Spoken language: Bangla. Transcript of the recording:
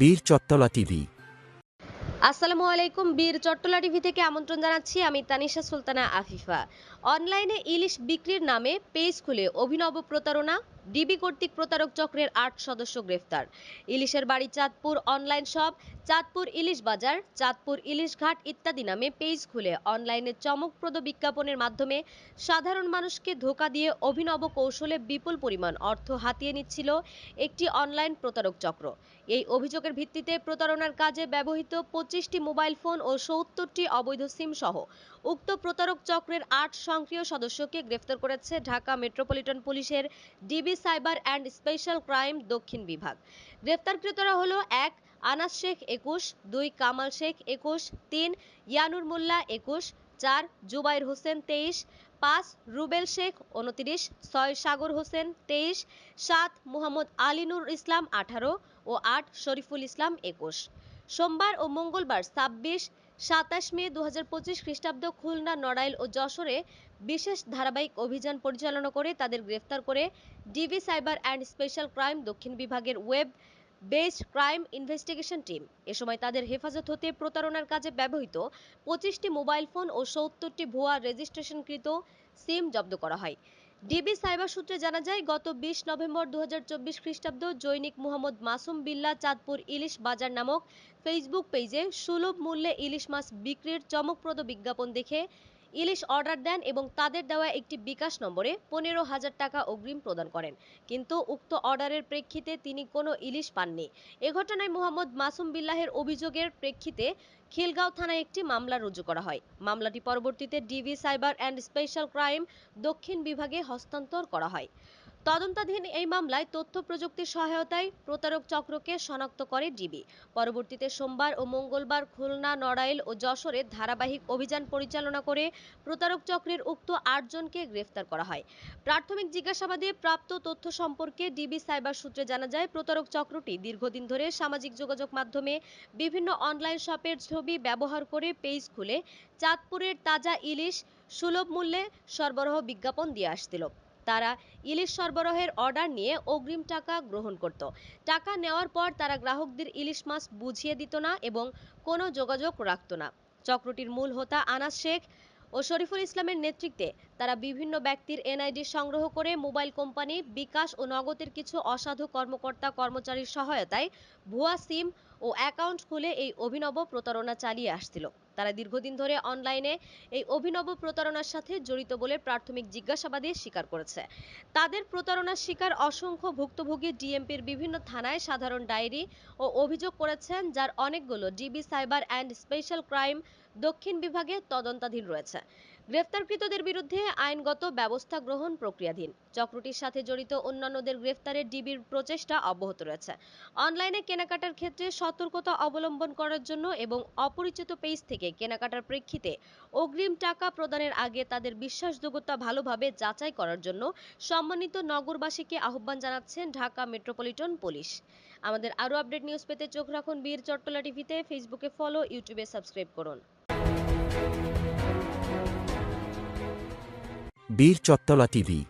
বীর চত্তলা টিভি। আসসালামু আলাইকুম, বীর চট্টলা টিভি থেকে আমন্ত্রণ জানাচ্ছি আমি তানিশা সুলতানা আফিফা। অনলাইনে ইলিশ বিক্রির নামে পেজ খুলে অভিনব প্রতারণা, ডিবি কর্তৃক প্রতারক চক্রের আট সদস্য গ্রেফতার। ইলিশের বাড়ি চাঁদপুর অনলাইন শপ, চাঁদপুর ইলিশ বাজার, চাঁদপুর ইলিশ ঘাট ইত্যাদি নামে পেজ খুলে অনলাইনে চমকপ্রদ বিজ্ঞাপনের মাধ্যমে সাধারণ মানুষকে ধোকা দিয়ে অভিনব কৌশলে বিপুল পরিমাণ অর্থ হাতিয়ে নিচ্ছিল একটি অনলাইন প্রতারক চক্র। এই অভিযোগের ভিত্তিতে প্রতারণার কাজে ব্যবহৃত পঁচিশটি মোবাইল ফোন ও সত্তরটি অবৈধ সিম সহ উক্ত প্রতারক চক্রের আট সক্রিয় সদস্যকে গ্রেফতার করেছে ঢাকা মেট্রোপলিটন পুলিশের DB cyber and special crime দক্ষিণ বিভাগ। গ্রেফতারকৃতরা হলো এক, আনাস শেখ একুশ, দুই, কামাল শেখ একুশ, তিন, ইয়ানুর মোল্লা একুশ, চার, জুবাইর হোসেন তেইশ, পাঁচ, রুবেল শেখ উনত্রিশ, ছয়, সাগর হোসেন তেইশ, সাত, মোহাম্মদ আলিনুর ইসলাম আঠারো ও আট, শরীফুল ইসলাম একুশ। সোমবার ও মঙ্গলবার ছাব্বিশ, সাতাশ মে দু পঁচিশ খ্রিস্টাব্দ খুলনা, নড়াইল ও যশোরে বিশেষ ধারাবাহিক অভিযান পরিচালনা করে তাদের গ্রেফতার করে DB cyber and special crime দক্ষিণ বিভাগের web based crime investigation team. এ সময় তাদের হেফাজত হতে প্রতারণার কাজে ব্যবহৃত পঁচিশটি মোবাইল ফোন ও সত্তরটি ভুয়া রেজিস্ট্রেশনকৃত সিম জব্দ করা হয়। ডিবি সাইবার সূত্রে জানা যায়, গত বিশ নভেম্বর দু হাজার চব্বিশ খ্রিস্টাব্দ জৈনিক মোহাম্মদ মাসুম বিল্লা চাঁদপুর ইলিশ বাজার নামক ফেসবুক পেজে সুলভ মূল্যে ইলিশ মাছ বিক্রির চমকপ্রদ বিজ্ঞাপন দেখে ইলিশ অর্ডার দেন এবং তাদের দেওয়া একটি বিকাশ নম্বরে পনেরো হাজার টাকা অগ্রিম প্রদান করেন। কিন্তু উক্ত অর্ডারের প্রেক্ষিতে তিনি কোনো ইলিশ পাননি। এ ঘটনায় মোহাম্মদ মাসুম বিল্লাহের অভিযোগের প্রেক্ষিতে খিলগাঁও থানায় একটি মামলা রুজু করা হয়। মামলাটি পরবর্তীতে DB cyber and special crime দক্ষিণ বিভাগে হস্তান্তর করা হয়। তদন্তাধীন এই মামলায় তথ্য প্রযুক্তির সহায়তায় প্রতারক চক্রকে শনাক্ত করে ডিবি। পরবর্তীতে সোমবার ও মঙ্গলবার খুলনা, নড়াইল ও যশোরে ধারাবাহিক অভিযান পরিচালনা করে প্রতারক চক্রের উক্ত আটজনকে গ্রেফতার করা হয়। প্রাথমিক জিজ্ঞাসাবাদে প্রাপ্ত তথ্য সম্পর্কে ডিবি সাইবার সূত্রে জানা যায়, প্রতারক চক্রটি দীর্ঘদিন ধরে সামাজিক যোগাযোগ মাধ্যমে বিভিন্ন অনলাইন শপের ছবি ব্যবহার করে পেজ খুলে চাঁদপুরের তাজা ইলিশ সুলভ মূল্যে সরবরাহ বিজ্ঞাপন দিয়ে আসছিল। তারা ইলিশ সরবরাহের অর্ডার নিয়ে অগ্রিম টাকা গ্রহণ করত। টাকা নেওয়ার পর তারা গ্রাহকদের ইলিশ মাছ বুঝিয়ে দিত না এবং কোনো যোগাযোগ রাখত না। চক্রটির মূল হোতা আনাস শেখ ও শরীফুল ইসলামের নেতৃত্বে তারা বিভিন্ন ব্যক্তির এনআইডি সংগ্রহ করে মোবাইল কোম্পানি, বিকাশ ও নগদের কিছু অসাধু কর্মকর্তা কর্মচারীর সহায়তায় ভুয়া সিম ও অ্যাকাউন্ট খুলে এই অভিনব প্রতারণা চালিয়ে আসছিল। তারা দীর্ঘদিন ধরে অনলাইনে এই অভিনব প্রতারণার সাথে জড়িত বলে প্রাথমিক জিজ্ঞাসাবাদে স্বীকার করেছে। তাদের প্রতারণার শিকার অসংখ্য ভুক্তভোগী ডিএমপির বিভিন্ন থানায় সাধারণ ডায়েরি ও অভিযোগ করেছেন, যার অনেকগুলো DB, cyber and special crime দক্ষিণ বিভাগে তদন্তাধীন রয়েছে। গ্রেফতারকৃতদের বিরুদ্ধে আইনগত ব্যবস্থা গ্রহণ প্রক্রিয়াধীন। চক্রটির সাথে জড়িত অন্যান্যদের গ্রেফতারে ডিবির প্রচেষ্টা অব্যাহত রয়েছে। অনলাইনে কেনাকাটার ক্ষেত্রে সতর্কতা অবলম্বন করার জন্য এবং অপরিচিত পেজ থেকে কেনাকাটার প্রেক্ষিতে অগ্রিম টাকা প্রদানের আগে তাদের বিশ্বাসযোগ্যতা ভালোভাবে যাচাই করার জন্য সম্মানিত নগরবাসীকে আহ্বান জানাচ্ছেন ঢাকা মেট্রোপলিটন পুলিশ। আমাদের আরও আপডেট নিউজ পেতে চোখ রাখুন বীর চট্টলা টিভিতে। ফেসবুকে ফলো, ইউটিউবে সাবস্ক্রাইব করুন। বীর চত্তলা টিভি